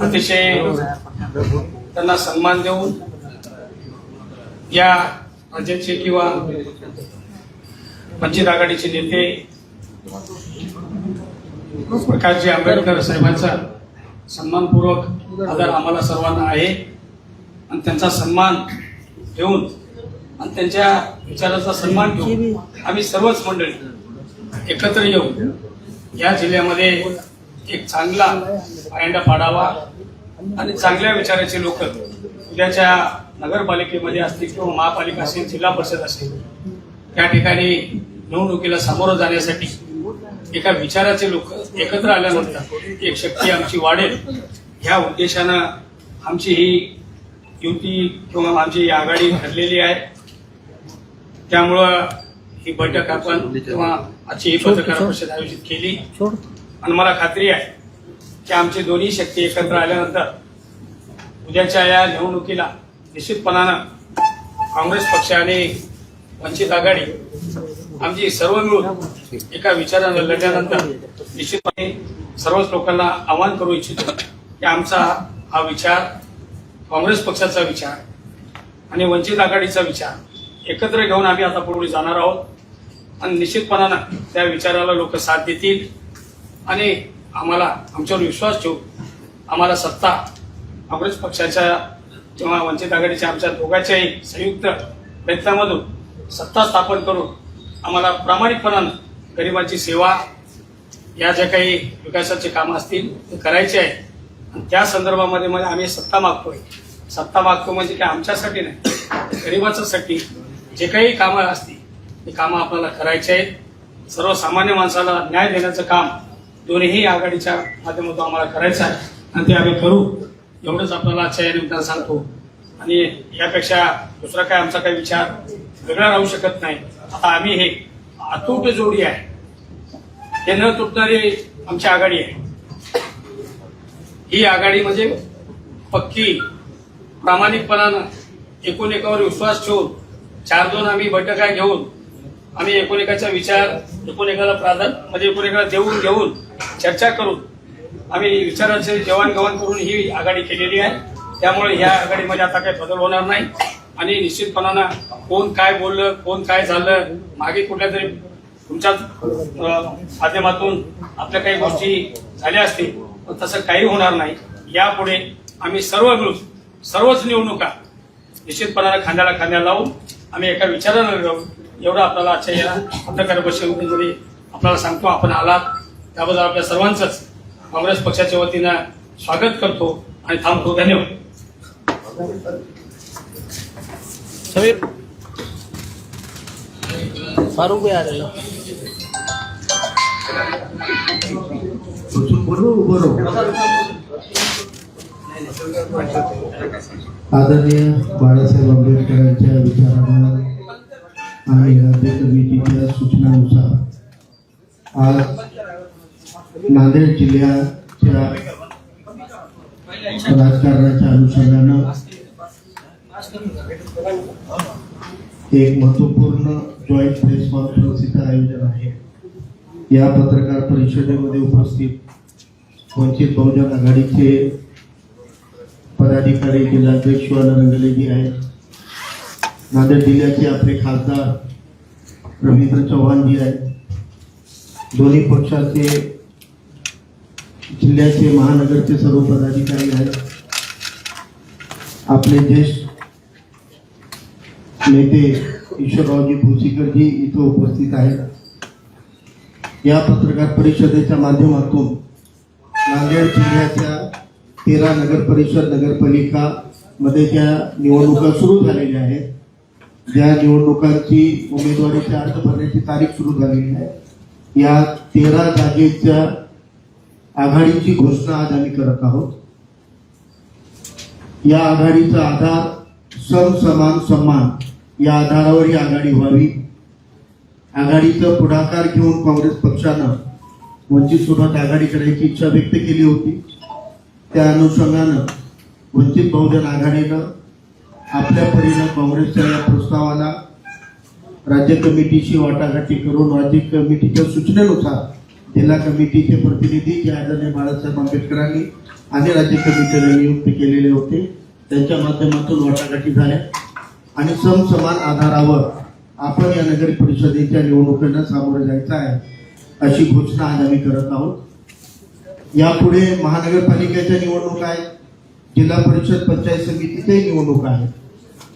अतिशय त्यांना सन्मान देऊन या राज्याचे किंवा वंचित आघाडीचे नेते प्रकाशजी आंबेडकर साहेबांचा सन्मानपूर्वक आदर आम्हाला सर्वांना आहे. आणि त्यांचा सन्मान ठेवून आणि त्यांच्या विचाराचा सन्मान ठेवून आम्ही सर्वच मंडळी एकत्र येऊन या जिल्ह्यामध्ये एक चांगला पायंडा पाडावा आणि चांगल्या विचाराचे लोक उद्याच्या नगरपालिकेमध्ये असतील किंवा महापालिका असेल जिल्हा परिषद असेल त्या ठिकाणी निवडणुकीला सामोरं जाण्यासाठी एका विचाराचे लोक एकत्र आल्यानंतर एक शक्ती आमची वाढेल. ह्या उद्देशानं आमची ही युती किंवा आमची ही आघाडी ठरलेली आहे. त्यामुळं ही बैठक आपण किंवा आजची ही पत्रकार परिषद आयोजित केली. आणि मला खात्री आहे की आमची दोन्ही शक्ती एकत्र आल्यानंतर उद्याच्या या निवडणुकीला निश्चितपणानं काँग्रेस पक्ष आणि वंचित आघाडी आमची सर्व मिळून एका विचारानं लढल्यानंतर निश्चितपणे सर्वच लोकांना आवाहन करू इच्छितो की आमचा हा विचार काँग्रेस पक्षाचा विचार आणि वंचित आघाडीचा विचार एकत्र घेऊन आम्ही आता पुढे जाणार आहोत. आणि निश्चितपणानं त्या विचाराला लोक साथ देतील. आणि आम्हाला आमच्यावर विश्वास ठेवून आम्हाला सत्ता काँग्रेस पक्षाच्या किंवा वंचित आघाडीच्या आमच्या दोघांच्याही संयुक्त प्रयत्नामधून सत्ता स्थापन करून आम्हाला प्रामाणिकपणानं गरिबांची सेवा या ज्या काही विकासाचे कामं असतील ते करायचे आहे. आणि त्या संदर्भामध्ये म्हणजे आम्ही सत्ता मागतोय. सत्ता मागतो म्हणजे की आमच्यासाठी नाही. गरिबाच्यासाठी जे काही कामं असतील ते कामं आपल्याला करायचे आहेत. सर्वसामान्य माणसाला न्याय देण्याचं काम दोन्ही आघाडीच्या माध्यमातून आम्हाला करायचं आहे. आणि ते आम्ही करू. एवढंच आपल्याला आजच्या या निमित्तानं सांगतो. आणि यापेक्षा दुसरा काय आमचा काही विचार वेगळा राहू शकत नाही. आता आम्ही हे अतूट जोडी आहे. हे न तुटणारी आमची आघाडी आहे. ही आघाडी म्हणजे पक्की प्रामाणिकपणानं एकूण एकावर विश्वास ठेवून चार दोन आम्ही बैठका घेऊन आम्ही एकूण एकाचा विचार एकूण एकाला प्राधान्य म्हणजे एकूण एकाला देऊन घेऊन चर्चा करून आम्ही विचारांचे देवाणघेवाण करून ही आघाडी केलेली आहे. त्यामुळे ह्या आघाडीमध्ये आता काही बदल होणार नाही. आणि निश्चितपणानं कोण काय बोललं कोण काय झालं मागे कुठल्या तरी तुमच्याच माध्यमातून आपल्या काही गोष्टी झाल्या असतील पण तसं काही होणार नाही. यापुढे आम्ही सर्व मिळून सर्वच निवडणुका निश्चितपणानं खांद्याला खांद्या लावून आम्ही एका विचारानं एवढं आपल्याला आजच्या या पत्रकार परिषदेमध्ये आपल्याला सांगतो आपण आलात. त्याबद्दल आपल्या सर्वांचंच काँग्रेस पक्षाच्या वतीनं स्वागत करतो आणि थांबतो. धन्यवाद. समीर. फारूक भाई आदरणीय बाळासाहेब आंबेडकरांच्या विचारांवर आणि राज्य समितीच्या सूचनानुसार आज नांदेड जिल्ह्याच्या राजकारणाच्या अनुषंगानं एक महत्त्वपूर्ण जॉईंट प्रेस कॉन्फरन्सचं आयोजन आहे. या पत्रकार परिषदेमध्ये उपस्थित वंचित बहुजन आघाडीचे पदाधिकारी जिल्हाध्यक्ष शिवानंद रंगलेजी आहेत. नांदेड जिल्ह्याचे आपले खासदार रवींद्र चव्हाणजी आहेत. दोन्ही पक्षाचे जिल्ह्याचे महानगरचे सर्व पदाधिकारी आहेत. आपले ज्येष्ठ नेते ईश्वररावजी भोसीकरजी इथं उपस्थित आहेत. या पत्रकार परिषदेच्या माध्यमातून नांदेड जिल्ह्याच्या तेरा नगर परिषद नगरपालिका मध्ये ज्या निवडणुका सुरू झालेल्या आहेत ज्या निवडणुकांची उमेदवारीची अर्ज भरण्याची तारीख सुरू झालेली आहे. या तेरा जागेच्या आघाडीची घोषणा आज आम्ही करत आहोत. या आघाडीचा आधार सम समान सन्मान या आधारावर ही आघाडी व्हावी. आघाडीचं पुढाकार घेऊन काँग्रेस पक्षानं वंचित सोबत आघाडी करायची इच्छा व्यक्त केली होती. त्या अनुषंगानं वंचित बहुजन आघाडीनं आपल्या परीनं काँग्रेसच्या या प्रस्तावाला राज्य कमिटीशी वाटाघाटी करून राज्य कमिटीच्या सूचनेनुसार जिल्हा कमिटीचे प्रतिनिधी जे आदरणीय बाळासाहेब आंबेडकरांनी आणि राज्य कमिटीने नियुक्त केलेले होते त्यांच्या माध्यमातून वाटाघाटी झाल्या. आणि समसमान आधारावर आपण या नगर परिषदेच्या निवडणुकीला सामोरं जायचं आहे अशी घोषणा आज आम्ही करत आहोत. यापुढे महानगरपालिकेच्या निवडणुका आहेत जिल्हा परिषद पंचायत समितीच्याही निवडणुका आहेत.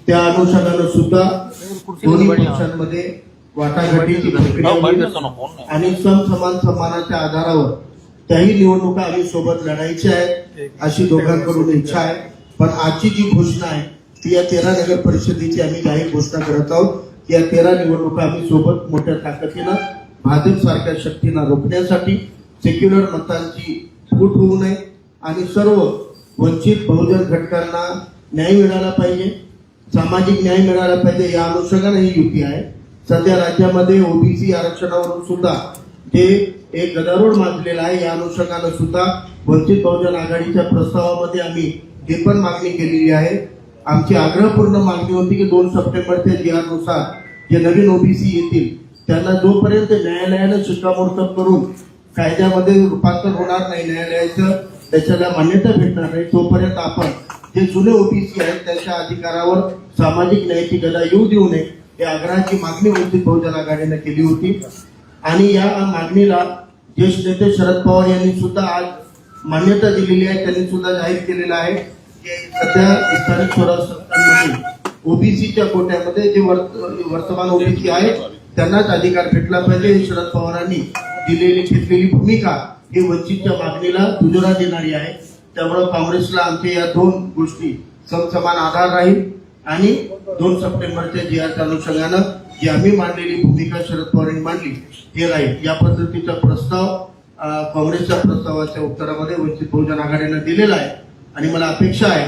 त्या अनुषंगानं सुद्धा दोन्ही पक्षांमध्ये वाटाघाटीची प्रक्रिया आणि सम समान सन्मानाच्या आधारावर त्याही निवडणुका आम्ही सोबत लढायच्या आहेत अशी दोघांकडून इच्छा आहे. पण आजची जी घोषणा आहे ती या तेरा नगर परिषदेची आम्ही जाहीर घोषणा करत आहोत. या तेरा निवडणुका आम्ही सोबत मोठ्या ताकदीनं भाजप सारख्या शक्तींना रोखण्यासाठी सेक्युलर मतांची फूट होऊ नये आणि सर्व वंचित बहुजन घटकांना न्याय मिळाला पाहिजे. सामाजिक न्याय मिळाला पाहिजे या अनुषंगाने ही युती आहे. सध्या राज्यामध्ये ओबीसी आरक्षणावरून सुद्धा जे एक गदारोळ माजलेला आहे या अनुषंगानं सुद्धा वंचित बहुजन आघाडीच्या प्रस्तावामध्ये आम्ही ही पण मागणी केलेली आहे. आमची आग्रहपूर्ण मागणी होती की दोन सप्टेंबरच्या जिहानुसार जे नवीन ओबीसी येतील त्यांना जोपर्यंत न्यायालयानं शिक्कामोर्तब करून कायद्यामध्ये रूपांतर होणार नाही न्यायालयाचं त्याच्याला मान्यता भेटणार नाही तोपर्यंत आपण जे जुने ओबीसी आहेत त्यांच्या अधिकारावर सामाजिक न्यायाची गदा येऊ देऊ नये या आग्रहाची मागणी वंचित बहुजन आघाडीने केली होती. आणि या मागणीला ज्येष्ठ नेते शरद पवार यांनी सुद्धा आज मान्यता दिलेली आहे त्यांनी सुद्धा जाहीर केलेलं आहे. की सध्या स्थानिक स्वराज्य संस्थांमध्ये ओबीसीच्या कोट्यामध्ये जे वर्त- वर्तमान ओबीसी आहेत त्यांनाच अधिकार भेटला पाहिजे हे शरद पवारांनी दिलेली घेतलेली भूमिका ही वंचितच्या मागणीला दुजोरा देणारी आहे. त्यामुळं काँग्रेसला आमच्या या दोन गोष्टी समसमान आधार राहील आणि दोन सप्टेंबरच्या जिहाच्या अनुषंगानं जी आम्ही मांडलेली भूमिका शरद पवारांनी मांडली ते राहील. या पद्धतीचा प्रस्ताव काँग्रेसच्या प्रस्तावाच्या उत्तरामध्ये वंचित बहुजन आघाडीनं दिलेला आहे. आणि मला अपेक्षा आहे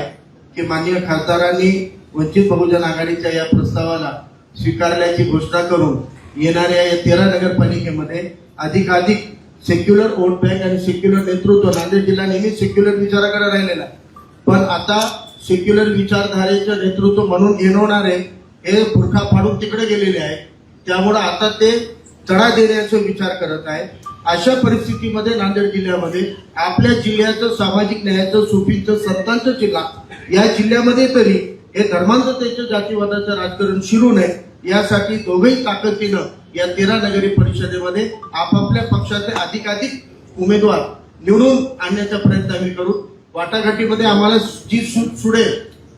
की माननीय खासदारांनी वंचित बहुजन आघाडीच्या या प्रस्तावाला स्वीकारल्याची घोषणा करून येणाऱ्या या तेरा नगरपालिकेमध्ये अधिकाधिक सेक्युलर वोट बँक आणि सेक्युलर नेतृत्व नांदेड जिल्हा नेहमी सेक्युलर विचाराकडे राहिलेला पण आता सेक्युलर विचारधारेचं नेतृत्व म्हणून घेणवणारे हे बुरखा फाडून तिकडे गेलेले आहे त्यामुळं आता ते चढा देण्याचा विचार करत आहे अशा परिस्थितीमध्ये नांदेड जिल्ह्यामध्ये आपल्या जिल्ह्याचं सामाजिक न्यायाचं सुफीचं संतांचं जिल्हा या जिल्ह्यामध्ये तरी हे धर्मांधतेच्या जातीवादाचं राजकारण शिरू नये. यासाठी दोघेही ताकदीनं या तेरा नगरी परिषदेमध्ये आपापल्या पक्षाचे अधिकाधिक उमेदवार निवडून आणण्याचा प्रयत्न आम्ही करू. वाटाघाटीमध्ये आम्हाला जी सूट सुडेल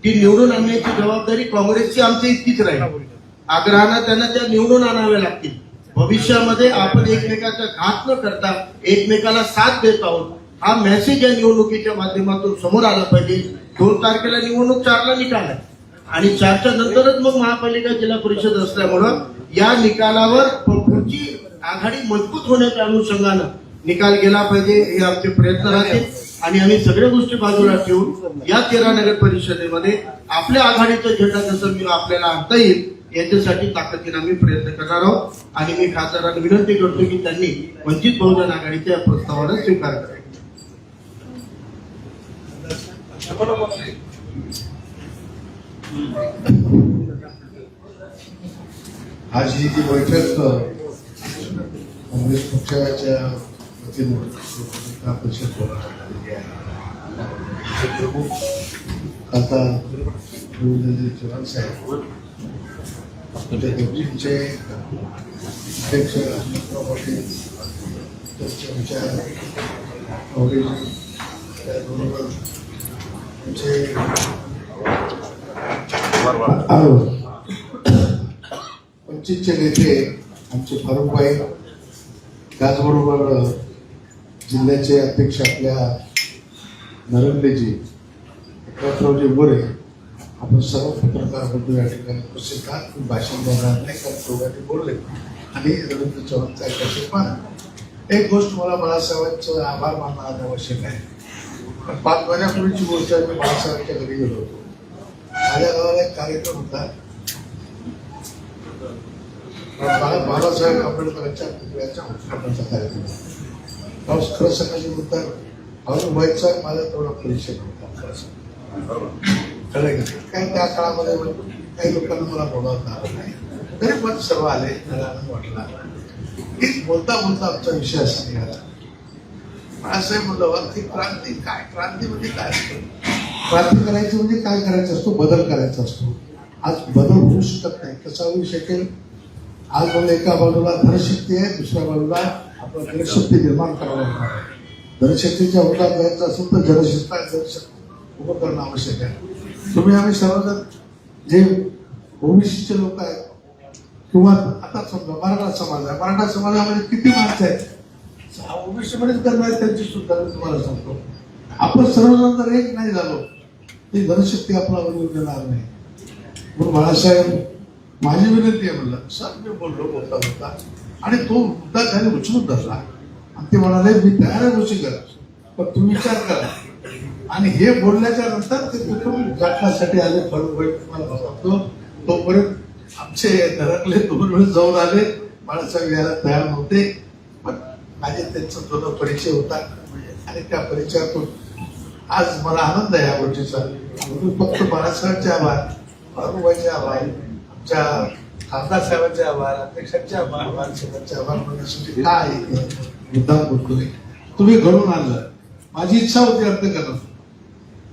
ती निवडून आणण्याची जबाबदारी काँग्रेसची आमच्या इतकीच राहील. आग्रहानं त्यांना त्या निवडून आणाव्या लागतील. भविष्यामध्ये आपण एकमेकाचा घात न करता एकमेकाला साथ देत आहोत. हा मेसेज या निवडणुकीच्या माध्यमातून समोर आला पाहिजे. दोन तारखेला निवडणूक चारला निकाल आहे. आणि चारच्या नंतरच मग महापालिका जिल्हा परिषद असल्यामुळं या निकालावर पुढची आघाडी मजबूत होण्याच्या अनुषंगानं निकाल गेला पाहिजे हे आमचे प्रयत्न राहतील. आणि आम्ही सगळ्या गोष्टी बाजूला ठेवून या तेरा नगर परिषदेमध्ये आपल्या आघाडीचा झेंडा कसं मी आपल्याला आणता येईल याच्यासाठी ताकदीने आम्ही प्रयत्न करणार आहोत. आणि मी खासदारांना विनंती करतो की त्यांनी वंचित बहुजन आघाडीच्या या प्रस्तावाला स्वीकार करायचा आज ही जी बैठक काँग्रेस पक्षाच्या वतीनं परिषद बोलावण्यात आहे. प्रमुख खासदार रवींद्रजी चव्हाण साहेब अध्यक्ष अजितराव पाटील त्याचबरोबर त्यांचे वंचितचे नेते आमचे फारुखबाई त्याचबरोबर जिल्ह्याचे अध्यक्ष आपल्या नरंदेजी एकनाथरावजी मोरे आपण सर्व पत्रकार बंधू या ठिकाणी उपस्थित आहात. भाषण देणार नाही कारण दोघांनी बोलले. आणि रवींद्र चव्हाणचा ऐकायचे पण एक गोष्ट मला बाळासाहेबांचं आभार मानणं आवश्यक आहे. पाच महिन्यापूर्वीची गोष्ट आहे मी बाळासाहेबांच्या घरी गेलो होतो. माझ्या गावाला एक कार्यक्रम होता. बाबासाहेब आंबेडकरांच्या पुतळ्याच्या उद्घाटनाचा कार्यक्रम होता. खरं सकाळी म्हणतात अजून व्हायचा माझा तेवढा परिचय होता. खरं काही त्या काळामध्ये काही लोकांना मला बोलावता आलं नाही. तरी पण सर्व आले मला आनंद वाटला. एक बोलता बोलता आमचा विषय असा निघाला. बाळासाहेब म्हणलं "वा, ती क्रांती काय? क्रांती म्हणजे काय असतं? क्रांती करायची म्हणजे काय करायचं असतो? बदल करायचा असतो. आज बदल होऊ शकत नाही. कसा होऊ शकेल. आज मला एका बाजूला धनशक्ती आहे दुसऱ्या बाजूला आपण जनशक्ती निर्माण करावं लागणार आहे. धनशक्तीच्या उठात जायचं असेल तर जनशक्ती जनशक्ती उभं करणं आवश्यक आहे. तुम्ही आम्ही सर्वजण जे ओबीसीचे लोक आहेत किंवा आता समजा मराठा समाज आहे. मराठा समाजामध्ये किती माणसं आहेत? ओबीसीमध्येच गरबा आहेत त्यांची सुद्धा मी तुम्हाला सांगतो. आपण सर्वजण जर एक नाही झालो ती धनशक्ती आपला येऊन देणार नाही. म्हणून बाळासाहेब माझी विनंती आहे म्हणलं सर मी बोललो बोलता बोलता. आणि तो मुद्दा त्याने उचलून धरला. आणि ते म्हणाले मी तयार आहे गोष्टी करा. पण तुम्ही विचार करा. आणि हे बोलल्याच्या नंतर ते कुठून गाठण्यासाठी आले फळून तुम्हाला सांगतो तोपर्यंत आमचे धरकले दोन वेळेस जाऊन आले. बाळासाहेब यायला तयार नव्हते. पण माझे त्यांचा जुना परिचय होता. आणि त्या परिचयातून आज मला आनंद आहे या गोष्टीचा. फक्त बाळासाहेबांचे आभार बाळूबाईचे आभार आमच्या खासदार साहेबांचे आभार अध्यक्षांचे आभार बाळासाहेबांचे आभार म्हणण्यासाठी काय आहे. मुद्दाम बोलतोय. तुम्ही घडून आणलं. माझी इच्छा होती अर्थ करणं.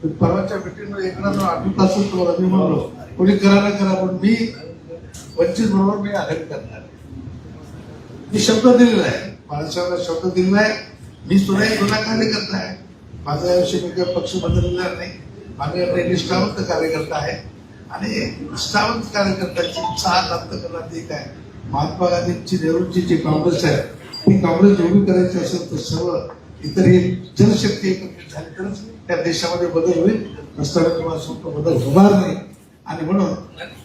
पण परवाच्या मीटिंगमध्ये एकनाथ आठवत असेल तुम्हाला मी म्हणलो कोणी करा ना करा पण मी वंचित बरोबर मी आघाडी करणार मी शब्द दिलेला आहे. बाळासाहेबांना शब्द दिलेला आहे. मी सुद्धा एक जुना कार्यकर्ता आहे. माझा याविषयी मी काही पक्ष बदललेला नाही. माझे आपले निष्ठावंत कार्यकर्ता आहे. आणि निष्ठावंत कार्यकर्त्याची उत्साह अंत करण्यात एक आहे महात्मा गांधींची नेहरूंची जी काँग्रेस आहे ती काँग्रेस उभी करायची असेल तर सर्व इतर ही जनशक्ती एकत्रित झाली तरच त्या देशामध्ये बदल होईल. नसताना तुम्हाला स्वतः बदल होणार नाही. आणि म्हणून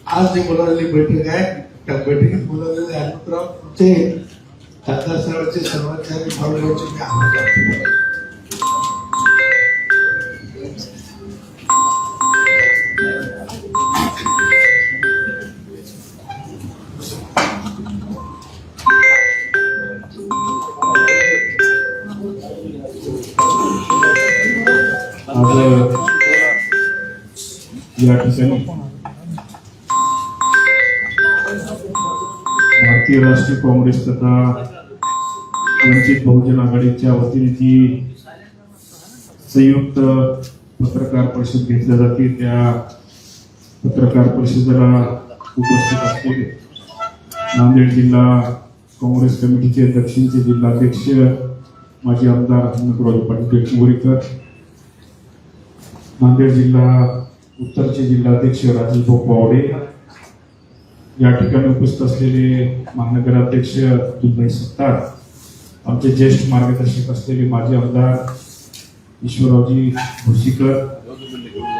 आज जी बोलावलेली बैठक आहे त्या बैठकीत बोलावलेले हनुमंतराव तुमचे दादासाहेबांचे सर्वांचे आणि भाऊभाऊचे मी आभार ठिकाणी भारतीय राष्ट्रीय काँग्रेस तथा वंचित बहुजन आघाडीच्या वतीने जी संयुक्त पत्रकार परिषद घेतल्या जाते त्या पत्रकार परिषदेला उपस्थित असलेले नांदेड जिल्हा काँग्रेस कमिटीचे दक्षिणचे जिल्हाध्यक्ष माजी आमदार हनुमंतराव पाटील उरीकर नांदेड जिल्हा उत्तरचे जिल्हाध्यक्ष राजेश भाऊ पावडे या ठिकाणी उपस्थित असलेले महानगराध्यक्ष दुर्भाई सत्तार आमचे ज्येष्ठ मार्गदर्शक असलेले माजी आमदार ईश्वररावजी भोसीकर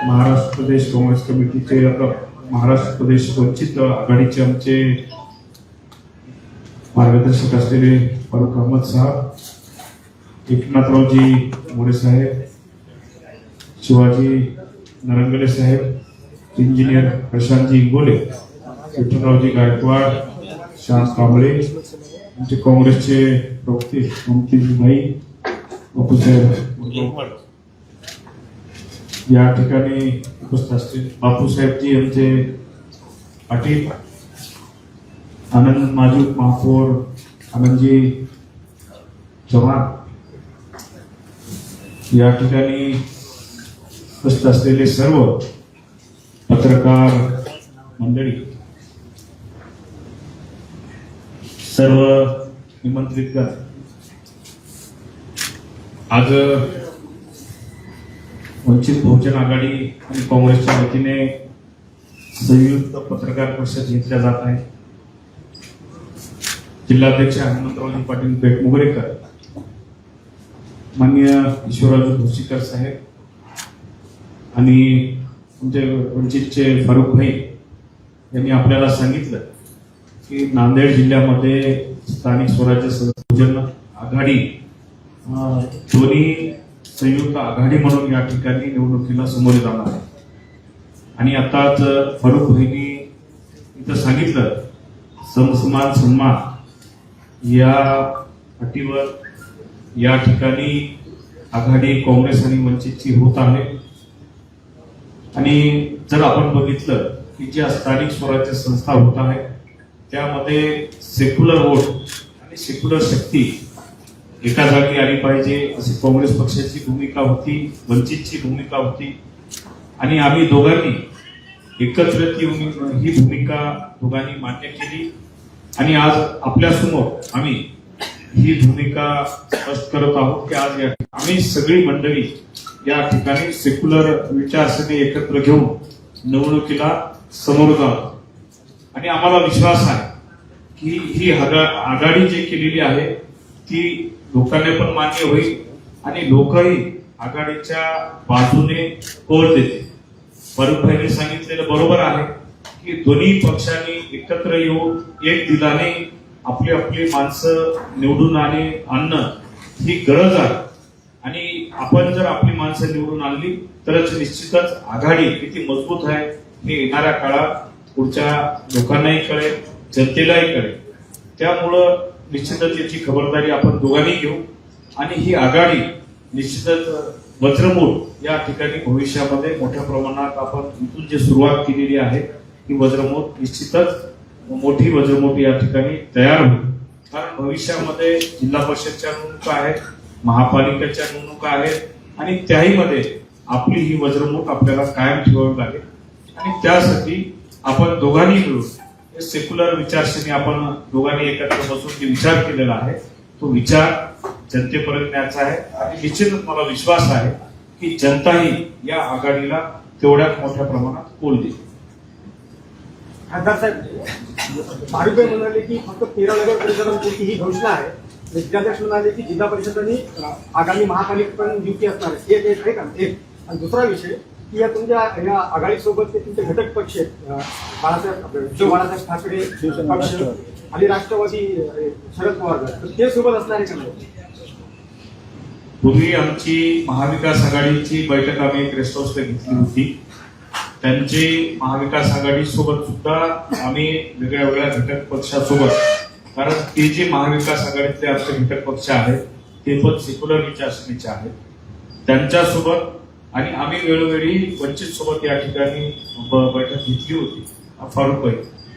महाराष्ट्र प्रदेश काँग्रेस कमिटीचे आता महाराष्ट्र प्रदेश वंचित आघाडीचे आमचे मार्गदर्शक असलेले फारुख अहमद साहेब एकनाथरावजी मोरे साहेब शिवाजी नरंगले साहेब इंजिनियर प्रशांतजी इंगोले विठ्ठलरावजी गायकवाड श्याम कांबळे आमचे काँग्रेसचे प्रवक्ते ममतेजी भाई बापूसाहेब या ठिकाणी उपस्थित असतील बापूसाहेबजी यांचे पाटील आनंद माजी महापौर आनंदजी चव्हाण. या ठिकाणी उपस्थित असलेले सर्व पत्रकार मंडळी सर्व निमंत्रित आज वंचित बहुजन आघाडी आणि काँग्रेसच्या वतीने संयुक्त पत्रकार परिषद घेतल्या जात आहे. जिल्हाध्यक्ष हनुमंतरावजी पाटील बेटमुगरेकर मान्य ईश्वरराजू भोसीकर साहेब आणि आमचे वंचितचे फारुख भाई यांनी आपल्याला सांगितलं की नांदेड जिल्ह्यामध्ये स्थानिक स्वराज्य संयोजन आघाडी दोन्ही संयुक्त आघाडी म्हणून या ठिकाणी निवडणुकीला समोर जाणार आहे. आणि आताच फारुख भाईनी इथं सांगितलं समसमान सन्मान या अटीवर या ठिकाणी आघाडी काँग्रेस आणि वंचितची होत आहे. आणि जर आपण बघितलं की ज्या स्थानिक स्वराज्य संस्था होत आहे त्यामध्ये सेक्युलर वोट आणि सेक्युलर शक्ती एका जागी आली पाहिजे अशी काँग्रेस पक्षाची भूमिका होती वंचितची भूमिका होती. आणि आम्ही दोघांनी एकत्रित येऊन ही भूमिका दोघांनी मान्य केली. आणि आज आपल्यासमोर आम्ही ही भूमिका स्पष्ट करत आहोत की आज या आम्ही सगळी मंडळी या ठिकाणी सेक्युलर विचारसरणी एकत्र घेऊन निवडणुकीला समोर जावं. आणि आम्हाला विश्वास आहे की ही आगा- आघाडी जी केलेली आहे ती लोकांना पण मान्य होईल आणि लोकही आघाडीच्या बाजूने कौल देते फारुखभाईने सांगितलेलं बरोबर आहे की दोन्ही पक्षांनी एकत्र येऊन एक दिलाने आपली आपली माणसं निवडून आणि आणणं ही गरज आहे. आणि आपण जर आपली माणसं निवडून आणली तरच निश्चितच आघाडी किती मजबूत आहे हे येणाऱ्या काळात पुढच्या लोकांनाही कळेल जनतेलाही कळेल. त्यामुळं निश्चितच याची खबरदारी आपण दोघांनी घेऊ आणि ही आघाडी निश्चितच वज्रमूळ या ठिकाणी भविष्यामध्ये मोठ्या प्रमाणात आपण इथून जी सुरुवात केलेली आहे ही वज्रमूळ निश्चितच मोठी वज्रमूठ या ठिकाणी तयार होईल. कारण भविष्यामध्ये जिल्हा परिषदच्या निवडणुका आहेत महापालिकेच्या निवडणुका आहेत आणि त्याहीमध्ये आपली ही वज्रमुख आपल्याला कायम ठेवावी लागेल. आणि त्यासाठी आपण दोघांनी मिळून सेक्युलर विचारसरणी आपण दोघांनी एकत्र बसून जे विचार केलेला आहे तो विचार जनतेपर्यंत न्यायचा आहे. आणि निश्चितच मला विश्वास आहे की जनताही या आघाडीला तेवढ्याच मोठ्या प्रमाणात कोल देईल. खासदार साहेब म्हणाले की फक्त तेरा नगर परिषदांपुरती ही घोषणा आहे. जिल्हाध्यक्ष म्हणाले की जिल्हा परिषदांनी अं, आगामी पण युती असणार आहे. एक एक आहे का? एक. आणि दुसरा विषय की या तुमच्या या आघाडीसोबत ते तुमचे घटक पक्ष आहेत. बाळासाहेब उद्धव बाळासाहेब ठाकरे पक्ष आणि राष्ट्रवादी शरद पवार. तर ते सोबत असणार आहे का नाही? पूर्वी आमची महाविकास आघाडीची बैठक आम्ही एक रेस्ट हाऊसला घेतली होती. त्यांची महाविकास आघाडी सोबत सुद्धा आम्ही वेगळ्या वेगळ्या घटक पक्षासोबत कारण ते जे महाविकास आघाडीतले आमचे घटक पक्ष आहेत ते पण सेक्युलर विचारसरणीचे आहेत. त्यांच्यासोबत आणि आम्ही वेळोवेळी वंचित सोबत या ठिकाणी बैठक घेतली होती. फारुख भाई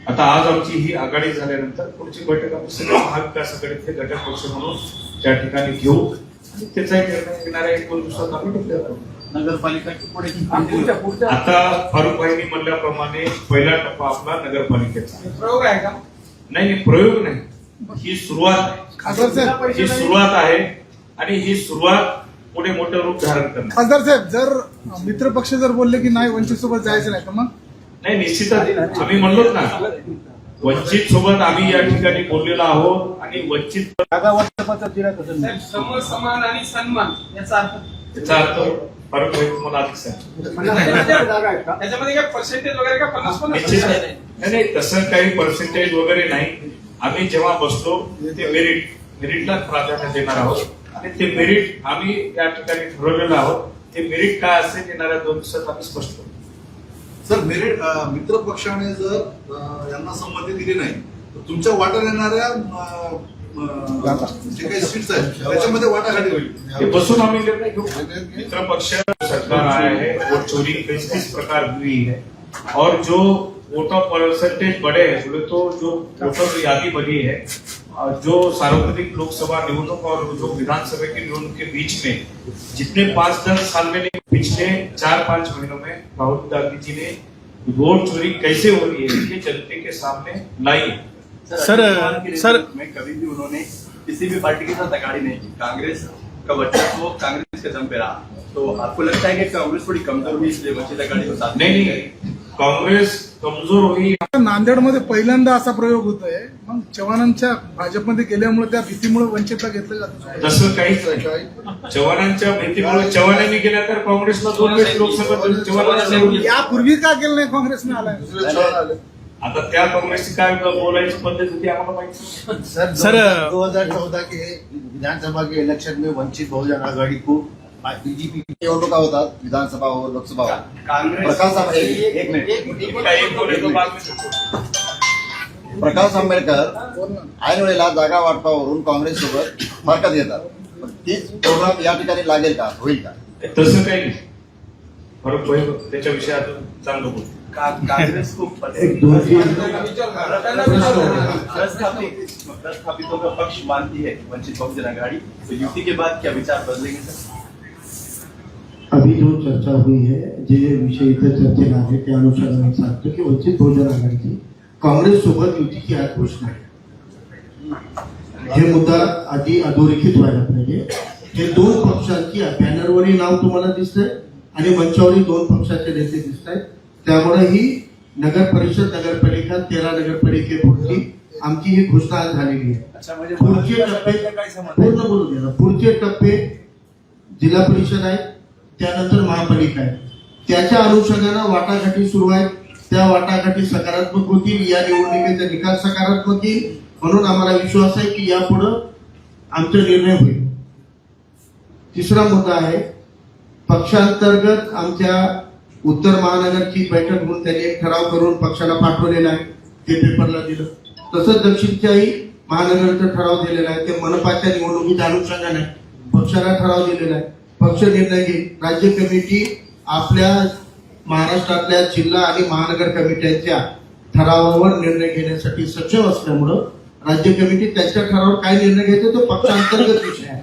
आता आज आमची ही आघाडी झाल्यानंतर पुढची बैठक आम्ही सगळे महाविकास आघाडीतले घटक पक्ष म्हणून त्या ठिकाणी घेऊ. आणि त्याचा एक निर्णय येणाऱ्या एक दोन दिवसात आम्ही पुढच्या आता फारुख भाईंनी म्हणल्याप्रमाणे पहिला टप्पा आपला नगरपालिकेचा. प्रयोग आहे का? नाही नाही प्रयोग नाही. ही सुरुवात आहे. खासदार साहेब. ही सुरुवात आहे आणि ही सुरुवात पुढे मोठं रूप धारण करणार. खासदार साहेब जर मित्र पक्ष जर बोलले की नाही वंचित सोबत जायचं नाही तर मग? नाही निश्चितच. आम्ही म्हणलोच ना वंचित सोबत आम्ही या ठिकाणी बोललेलो आहोत आणि वंचित समान आणि सन्मान याचा अर्थ? याचा अर्थ फारुख भाई तुम्हाला त्याच्यामध्ये काय पर्सेंटेज वगैरे का पन्नास पन्नास? नाही तसं काही पर्सेंटेज वगैरे नाही. आम्ही जेव्हा बसलो ते मेरिट मेरिटला प्राधान्य देणार आहोत. आणि ते मेरिट आम्ही या ठिकाणी ठरवलेलं आहोत. ते मेरिट काय असेल येणाऱ्या दोन दिवसात आम्ही स्पष्ट करू. सर मेरिट मित्र पक्षाने जर यांना संमती दिली नाही तर तुमच्या वाट्यात येणाऱ्या जे काही सीट्स आहेत त्याच्यामध्ये वाटाघाटी होईल. बसून आम्ही निर्णय घेऊ. मित्र पक्ष सरकार आया है वो चोरी प्रकार हुई है और जो वोटर परसेंटेज बढ़े हैं बोले तो जो वोटर यादी बनी है जो सार्वत्रिक लोकसभा निवडणूक और जो विधानसभा की निवडणूक के बीच में जितने पाँच दस साल में नहीं, पिछले चार पाँच महीनों में राहुल गांधी जी ने वोट चोरी कैसे हो रही है ये जनते के सामने लाई सर सर में कभी भी उन्होंने किसी भी पार्टी के साथ अगाड़ी नहीं की कांग्रेस का वर्चस्व कांग्रेस के दम पे रहा तो आपको लगता है कि कांग्रेस थोड़ी कमज़ोर हुई इसलिए बच्चे अगाड़ी को साथ नहीं नहीं कांग्रेस कमजोर हुई नांदेडमध्ये पहिल्यांदा असा प्रयोग होतोय. मग चव्हाणांच्या भाजपमध्ये गेल्यामुळे त्या भीतीमुळे वंचितला घेतलं जातं तसं काहीच नाही. चव्हाणांच्या भीतीमुळे चव्हाणांनी गेल्या तर काँग्रेसला दोन वेळेस लोकसभा यापूर्वी का केलं नाही काँग्रेसने आलाय? आता त्या काँग्रेसची काय बोलायची पद्धत होती आम्हाला माहिती. सर सर, दो हजार चौदह के विधानसभा के इलेक्शन में वंचित बहुजन आघाड़ी को बीजेपी की निवडणुका होतात विधानसभा हो लोकसभा हो. कांग्रेस प्रकाश आंबेडकर एक एक मिनट. काही बोले तो बाद में सुचो. प्रकाश आंबेडकर ऐन वेळेला जागा वाटपावरून काँग्रेस सोबत फरकत येतात पण तीच प्रोग्राम या ठिकाणी लागेल का? होईल का? तसं काही नाही. फरक होईल त्याच्याविषयी अजून चांगलं का- कांग्रेस को प्रस्थापितों पक्ष मानती है वंचित बहुजन आघाड़ी. तो युति के बाद क्या विचार बदलेंगे सर? अभी जो चर्चा हुई है जे विषय इथं चर्चेला आहे त्या अनुषंगाने सांगतो की वंचित बहुजन आघाडीची काँग्रेस सोबत युतीची आज घोषणा आहे हे मुद्दा आधी अधोरेखित व्हायला पाहिजे। हे दोन पक्षांची बॅनरवरही नाव तुम्हाला दिसतंय आणि मंचावरही दोन पक्षाचे नेते दिसत आहेत त्यामुळे ही नगर परिषद नगरपालिका तेरा नगरपालिकेपुरती आमची ही घोषणा आज झालेली आहे. अच्छा म्हणजे पुढचे टप्पे पूर्ण बोलू द्या ना. पुढचे टप्पे जिल्हा परिषद आहे त्यानंतर महापालिका आहे. त्याच्या अनुषंगानं वाटाघाटी सुरू आहेत. त्या वाटाघाटी सकारात्मक होतील या निवडणुकीचा निकाल सकारात्मक येईल म्हणून आम्हाला विश्वास आहे की यापुढं आमचा निर्णय होईल. तिसरा मुद्दा आहे पक्षांतर्गत आमच्या उत्तर महानगरची बैठक म्हणून त्यांनी एक ठराव करून पक्षाला पाठवलेला आहे. ते पेपरला दिलं. तसंच दक्षिणच्याही महानगरचा ठराव दिलेला आहे. ते मनपाच्या निवडणुकीच्या अनुषंगाने पक्षाला ठराव दिलेला आहे. पक्ष निर्णय घेईल. राज्य कमिटी आपल्या महाराष्ट्रातल्या जिल्हा आणि महानगर कमिट्यांच्या ठरावावर निर्णय घेण्यासाठी सक्षम असल्यामुळं राज्य कमिटी त्यांच्या ठरावावर काय निर्णय घेते तो पक्षांतर्गत विषय आहे.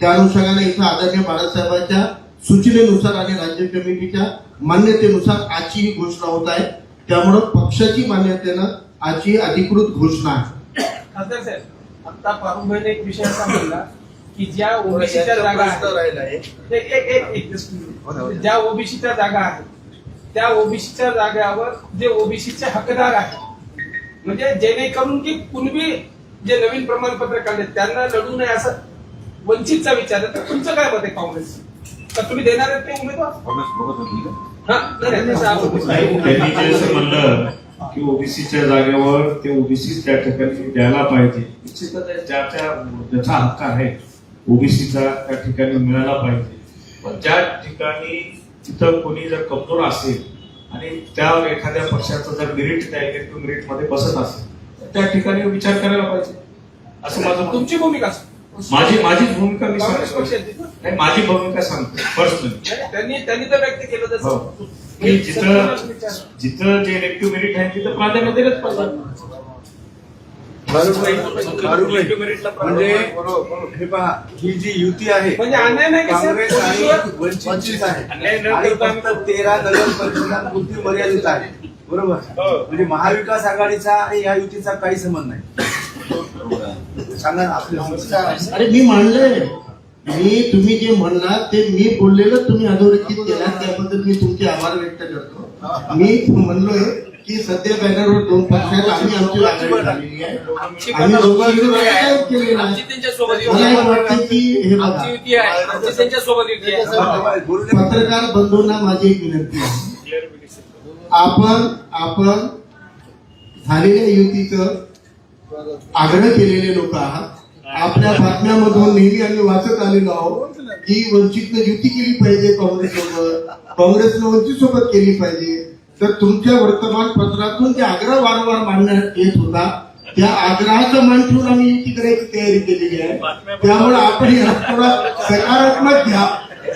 त्या अनुषंगाने इथं आदरणीय बाळासाहेबांच्या सूचनेनुसार आणि राज्य कमिटीच्या मान्यतेनुसार आजची ही घोषणा होत आहे. त्यामुळं पक्षाची मान्यतेनं आजची अधिकृत घोषणा आहे. खासदार साहेब आता पारुभाईने एक विषय असा म्हणला की ज्या ओबीसीच्या जागा आहेत. एक एक. ज्या ओबीसीच्या जागा आहेत त्या ओबीसीच्या जागावर जे ओबीसीचे हकदार आहेत म्हणजे जेणेकरून की कुणबी जे नवीन प्रमाणपत्र काढले त्यांना लढू नये असं वंचितचा विचार आहे. तर तुमचं काय मत आहे काँग्रेस? तर तुम्ही देणार आहेत ते उमेदवार? हा की ओबीसीच्या जागेवर ते ओबीसी त्या ठिकाणी द्यायला पाहिजे. ज्याचा हक्क आहे. ओबीसीचा त्या ठिकाणी मिळाला पाहिजे पण ज्या ठिकाणी तिथं कोणी जर कमजोर असेल आणि त्या एखाद्या पक्षाचं जर मेरिट त्या इलेक्ट्रिक मेरिटमध्ये बसत असेल तर त्या ठिकाणी विचार करायला पाहिजे असं माझं. तुमची भूमिका. माझी माझी भूमिका मी सांगतो? नाही माझी भूमिका सांगतो पर्सनली त्यांनी त्यांनी तर व्यक्त केलं हो. जिथं जिथं जे इलेक्टिव्ह मेरिट आहे तिथं प्राधान्य दिलंच पाहिजे म्हणजे हे पहा ही जी युती आहे म्हणजे? काँग्रेस आणि वंचितचीच आहे. आणि फक्त तेरा नगर परिषदांपुरती मर्यादित आहे. बरोबर? म्हणजे महाविकास आघाडीचा आणि या युतीचा काही संबंध नाही. सांगा अरे मी मानलंय. मी तुम्ही जे म्हणला ते मी बोललेलं तुम्ही अधोरेखित केला त्याबद्दल मी तुमचे आभार व्यक्त करतो. मी म्हणलोय की सध्या बॅनरवर दोन पक्ष आहेत आम्ही आमची आघाडी झालेली आहे. आम्ही दोघांनी मला एक वाटतं की हे बघा. पत्रकार बंधूंना माझी एक विनंती आहे. आपण आपण झालेल्या युतीचं आग्रह केलेले लोक आहात. आपल्या बातम्यामधून नेहमी आम्ही वाचत आलेलो आहोत की वंचितनं युती केली पाहिजे काँग्रेससोबत. काँग्रेसनं वंचित सोबत केली पाहिजे. तर तुमच्या वर्तमानपत्रातून जे आग्रह वारंवार मांडण्यात येत होता त्या आग्रहाचं मान ठेवून आम्ही करायची तयारी केलेली आहे. त्यामुळे आपण याला थोडा सकारात्मक घ्या.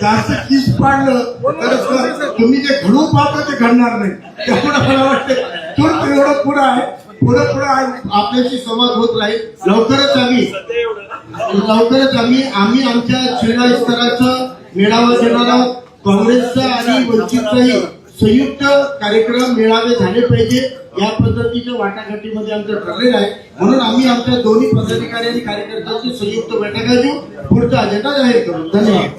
जास्त किस पाडलं तर तुम्ही जे घडू पाहता ते घडणार नाही. त्यामुळे मला वाटतं तुर्त एवढं पुढं आहे. पुढं पुढं. आपल्याशी संवाद होत राहील. लवकरच आम्ही लवकरच आम्ही आम्ही आमच्या जिल्हा स्तराचं मेळावा घेणार आहोत. काँग्रेसचा आणि वंचितचाही. संयुक्त कार्यक्रम मेळावे झाले पाहिजे. या पद्धतीच्या वाटाघाटीमध्ये आमचं ठरलेलं आहे. म्हणून आम्ही आमच्या दोन्ही पदाधिकारी आणि कार्यकर्त्यांची संयुक्त बैठका घेऊ पुढचा अजेंडा जाहीर करू. धन्यवाद.